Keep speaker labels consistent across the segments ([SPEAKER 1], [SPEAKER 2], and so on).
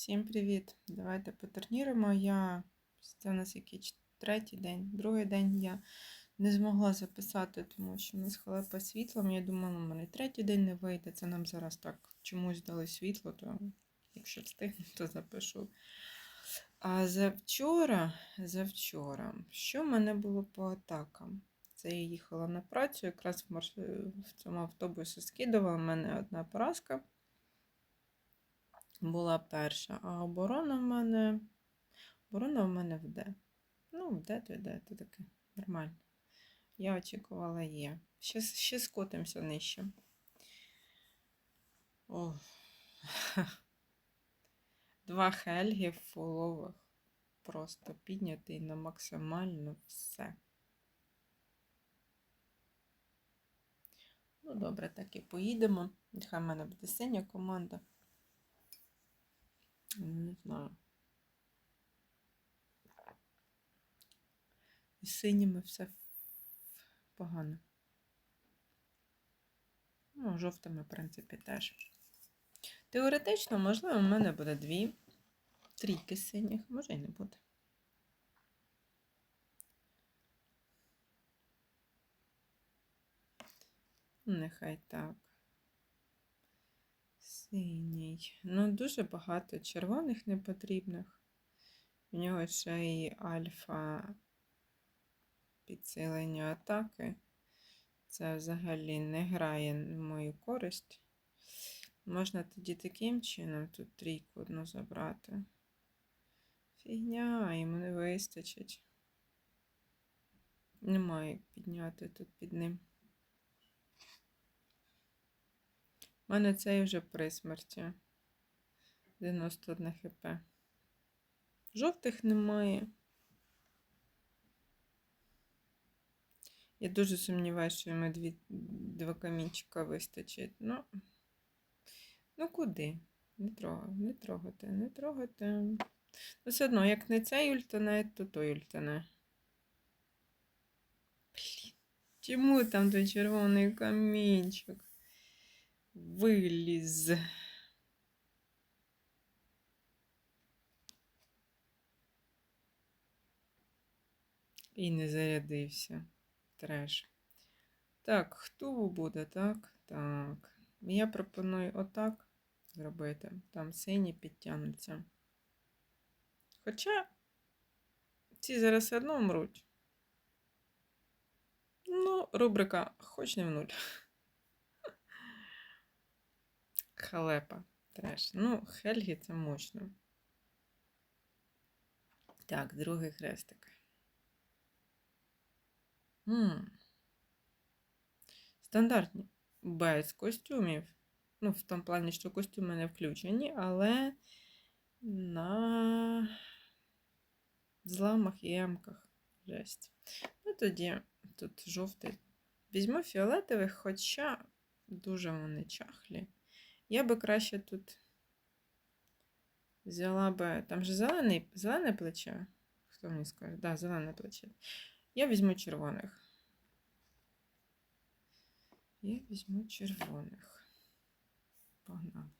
[SPEAKER 1] Всім привіт! Давайте потурніруємо. Я це у нас який третій день, другий день я не змогла записати, тому що у нас халепа світлом. Я думала, у мене третій день не вийде. Це нам зараз так чомусь дали світло, то якщо встигну, то запишу. А завчора, завчора, що в мене було по атакам? Це я їхала на працю, якраз в, в цьому автобусі скидувала, в мене одна поразка була перша, а оборона в мене. Оборона в мене в Д. Ну, в Д то йде, то таке нормально. Я очікувала є. Ще, ще скотимося нижче. Два Хельги фулових. Просто піднятий на максимально все. Ну, добре, так і поїдемо. Нехай в мене буде синя команда. Ну, Не знаю. З синіми все погано. Ну, жовтими, в принципі, теж. Теоретично, можливо, в мене буде дві трійки синіх, може і не буде. Нехай так. Синій. Ну, дуже багато червоних непотрібних. У нього ще й альфа підсилення атаки. Це взагалі не грає в мою користь. Можна тоді таким чином тут трійку одну забрати. Фігня, йому не вистачить. Немає підняти тут під ним. У мене цей вже при смерті. 91 хп. Жовтих немає. Я дуже сумніваюся, що йому дві, два камінчика вистачить. Ну, ну куди? Не трогати, не трогати, не трогати. Ну, все одно, як не цей ультанет, то той ультанет. Блін, чому там той червоний камінчик? Виліз. І не зарядився. Треш. Так, хто буде, так? Так. Я пропоную отак зробити. Там сині підтягнуться. Хоча ці зараз одно вмруть. Ну, рубрика хоч не в нуль. Халепа. Треш. Ну, Хельгі це мощно. Так, другий хрестик. М. Стандартні. Без костюмів. Ну, в тому плані, що костюми не включені, але на зламах і емках. Жесть. Ну, тоді тут жовтий. Візьму фіолетових, хоча дуже вони чахлі. Я би краще тут взяла би. Там же зелений, зелене плече. Хто мені скаже? Так, да, зелене плече. Я візьму червоних. Я візьму червоних. Погнали.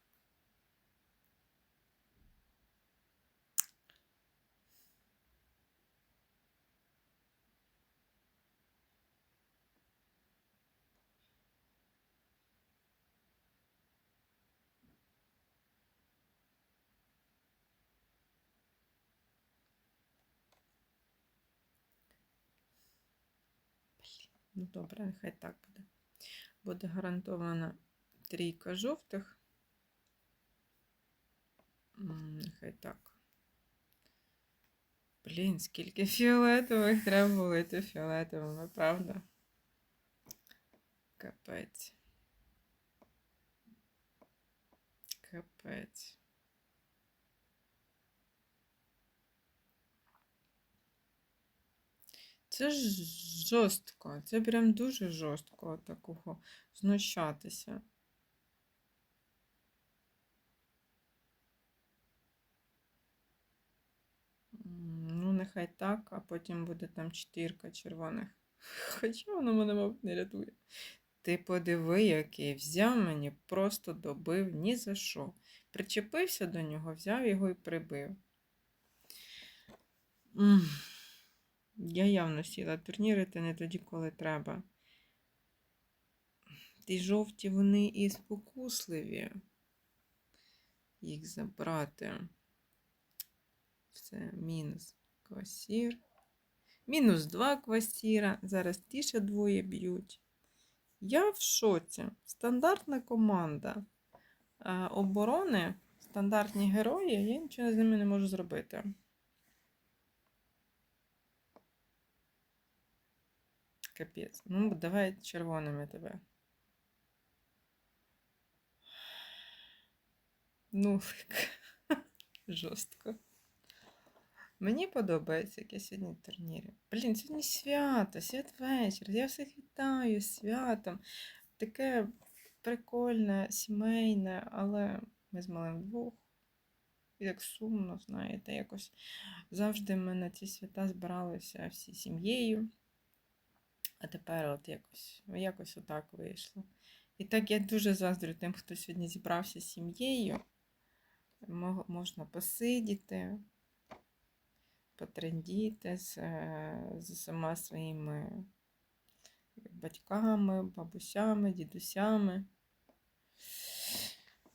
[SPEAKER 1] Ну, добре, нехай так буде. Буде гарантована трійка жовтих. Нехай так. Блін, скільки фіолетових треба було фіолетовими, правда? Капець. Капець. Це жорстко. Це прям дуже жорстко такого знущатися. Ну, нехай так, а потім буде там чотирка червоних. Хоча воно мене, мабуть, не рятує. Ти подиви, який взяв мені, просто добив ні за що. Причепився до нього, взяв його і прибив. Я явно сіла турнірити не тоді, коли треба. Ті жовті вони і спокусливі. Їх забрати. Все, мінус квасір. Мінус два квасіра. Зараз ті ще двоє б'ють. Я в шоці. Стандартна команда е, оборони, стандартні герої, я нічого з ними не можу зробити. Капець. Ну, давай червоними тебе. Ну, жорстко. Мені подобається, як я сьогодні в турнірі. Блін, сьогодні свято, святвечір. Я всіх вітаю святом. Таке прикольне, сімейне, але ми з малим вдвох. І так сумно, знаєте, якось завжди ми на ці свята збиралися всі сім'єю. А тепер от якось, якось отак вийшло. І так я дуже заздрю тим, хто сьогодні зібрався з сім'єю. Можна посидіти, потрендіти з, з усіма своїми батьками, бабусями, дідусями.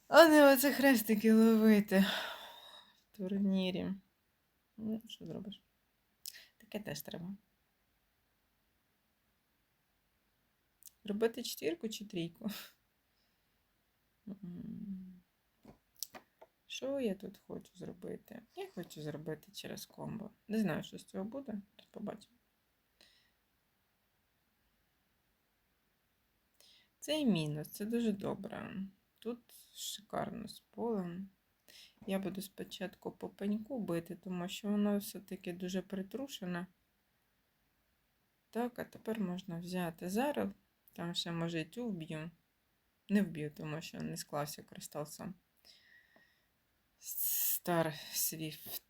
[SPEAKER 1] А не оце хрестики ловити в турнірі. Ну, що зробиш? Таке теж треба. Робити четвірку чи трійку? Що я тут хочу зробити? Я хочу зробити через комбо. Не знаю, що з цього буде. Тут побачимо. Це і мінус, це дуже добре. Тут шикарно з полем. Я буду спочатку по пеньку бити, тому що воно все-таки дуже притрушене. Так, а тепер можна взяти зараз. Там ще може і цю вб'ю. Не вб'ю, тому що не склався кристал сам. Стар Свіфт.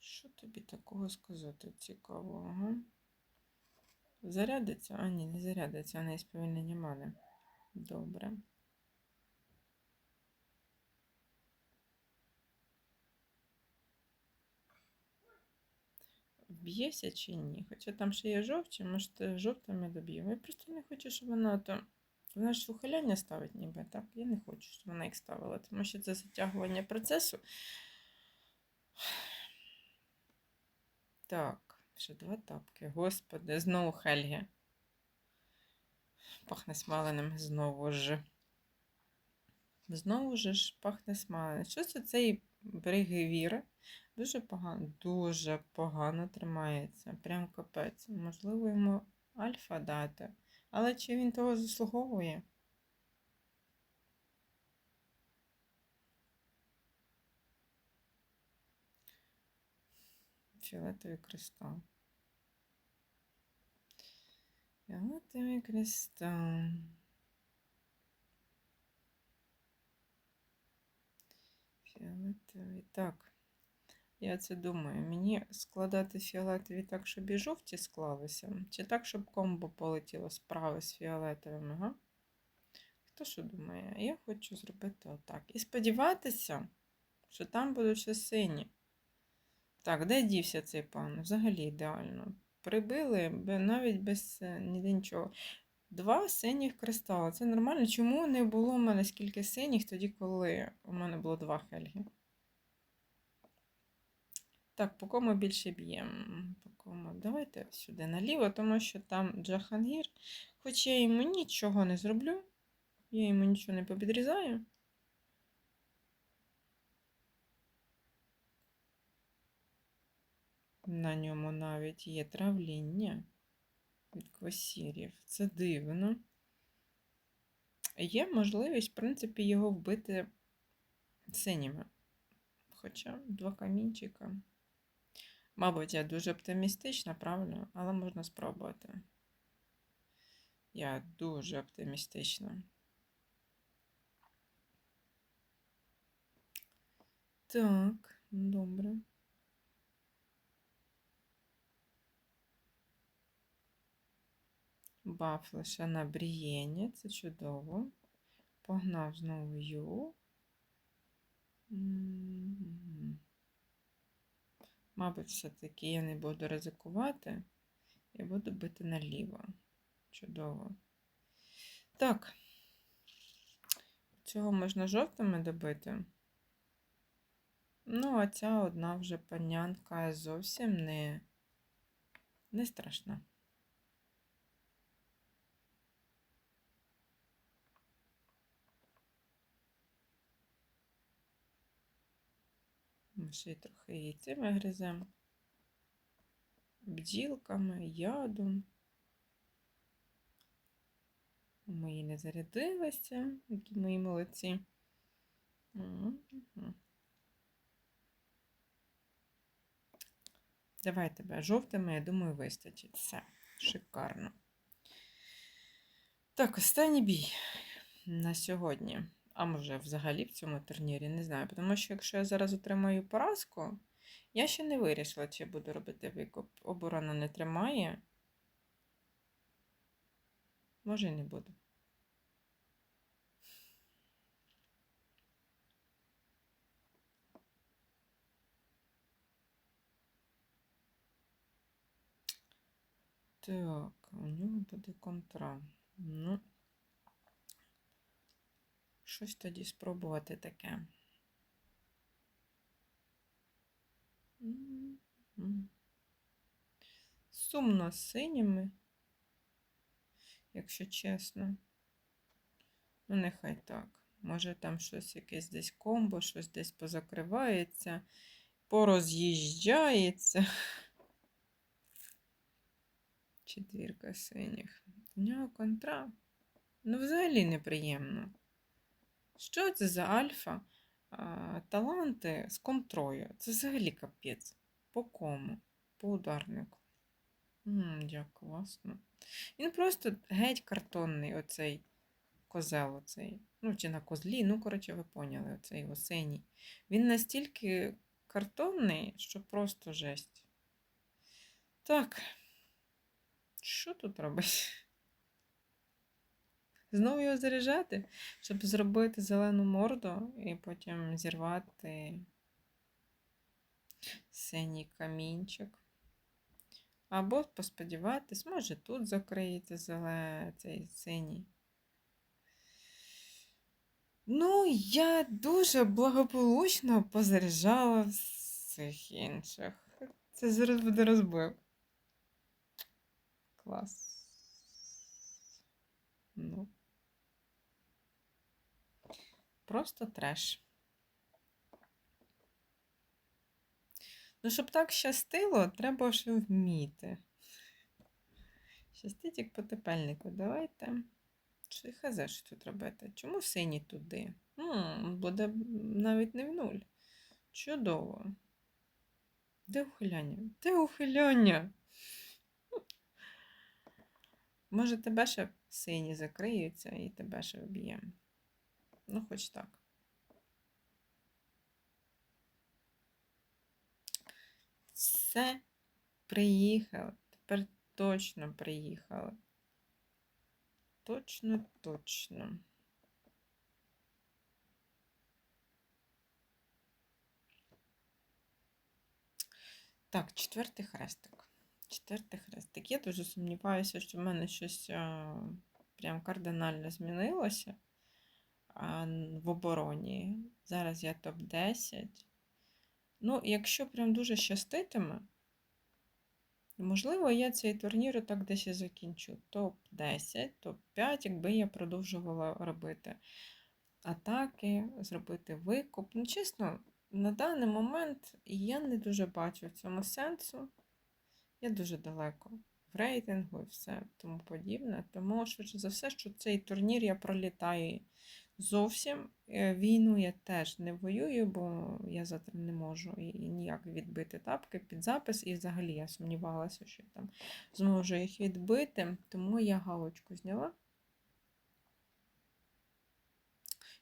[SPEAKER 1] Що тобі такого сказати цікавого? Зарядиться? А, ні, не зарядиться, вона є сповільнення мани. Добре. Вб'єся чи ні? Хоча там ще є жовті, може жовтими доб'ємо. Я просто не хочу, щоб вона то. Вона ж ухиляння ставить ніби, так? Я не хочу, щоб вона їх ставила, тому що це затягування процесу. Так, ще два тапки. Господи, знову Хельги. Пахне смаленим знову ж. Знову ж пахне смаленим. Що це цей бригевір? Дуже погано, дуже погано тримається. Прям капець. Можливо, йому альфа дати. Але чи він того заслуговує? Фіолетовий кристал. Фіолетовий кристал. Фіолетовий. Так. Я це думаю. Мені складати фіолетові так, щоб і жовті склалися, чи так, щоб комбо полетіло справи з фіолетовими, га? Хто що думає? Я хочу зробити отак. І сподіватися, що там будуть ще сині. Так, де дівся цей пан? Взагалі ідеально. Прибили навіть без е, ніде нічого. Два синіх кристали. Це нормально. Чому не було в мене скільки синіх тоді, коли у мене було два хельги? Так, по кому більше б'ємо? По кому? Давайте сюди наліво, тому що там Джахангір. Хоч я йому нічого не зроблю, я йому нічого не попідрізаю. На ньому навіть є травління від квасірів. Це дивно. Є можливість, в принципі, його вбити синіми. Хоча два камінчика. Мабуть, я дуже оптимістична, правильно, але можна спробувати. Я дуже оптимістична. Так, добре. Баф лише на Брієні, це чудово. Погнав знову Ю. Мабуть, все-таки я не буду ризикувати. Я буду бити наліво. Чудово. Так. Цього можна жовтими добити. Ну, а ця одна вже панянка зовсім не, не страшна. Ми ще й трохи її цими гриземо. Бділками, ядом. Ми її не зарядилися, які мої молодці. Давай тебе жовтими, я думаю, вистачить. Все, шикарно. Так, останній бій на сьогодні. А може, взагалі в цьому турнірі, не знаю. Тому що якщо я зараз отримаю поразку, я ще не вирішила, чи буду робити викуп. Оборона не тримає. Може, і не буду. Так, у нього буде контра. Ну, щось тоді спробувати таке. Сумно з синіми, якщо чесно. Ну, нехай так. Може там щось якесь десь комбо, щось десь позакривається, пороз'їжджається. Четвірка синіх. У нього контра. Ну, взагалі неприємно. Що це за альфа? Таланти з контрою. Це взагалі капець. По кому? По ударнику. М, як класно. Він просто геть картонний, оцей козел, оцей. Ну, чи на козлі, ну, коротше, ви поняли, оцей осенній. Він настільки картонний, що просто жесть. Так. Що тут робити? Знову його заряджати, щоб зробити зелену морду і потім зірвати синій камінчик. Або посподіватись, може тут закриється зеле... цей синій. Ну, я дуже благополучно позаряджала всіх інших. Це зараз буде розбив. Клас. Ну. Просто треш. Ну, щоб так щастило, треба ще вміти. Щастить як по тепельнику. Давайте. Чи хазе, що тут робити? Чому синій туди? М, буде навіть не в нуль. Чудово. Де ухиляння? Де ухиляння? Може, тебе ще сині закриються і тебе ще вб'ємо. Ну, хоч так. Все, приїхали. Тепер точно приїхали. Точно, точно. Так, четвертий хрестик. Четвертий хрестик. Я дуже сумніваюся, що в мене щось а, прям кардинально змінилося в обороні. Зараз я топ-10. Ну, якщо прям дуже щаститиме, можливо, я цей турнір так десь і закінчу. Топ-10, топ-5, якби я продовжувала робити атаки, зробити викуп. Ну, чесно, на даний момент я не дуже бачу в цьому сенсу. Я дуже далеко в рейтингу і все тому подібне. Тому, швидше за все, що цей турнір я пролітаю зовсім. Е, Війну я теж не воюю, бо я завтра не можу і ніяк відбити тапки під запис. І взагалі я сумнівалася, що я там зможу їх відбити, тому я галочку зняла.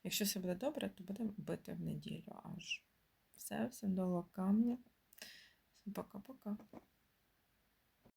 [SPEAKER 1] Якщо все буде добре, то будемо бити в неділю аж. Все, всім до камня. Пока-пока.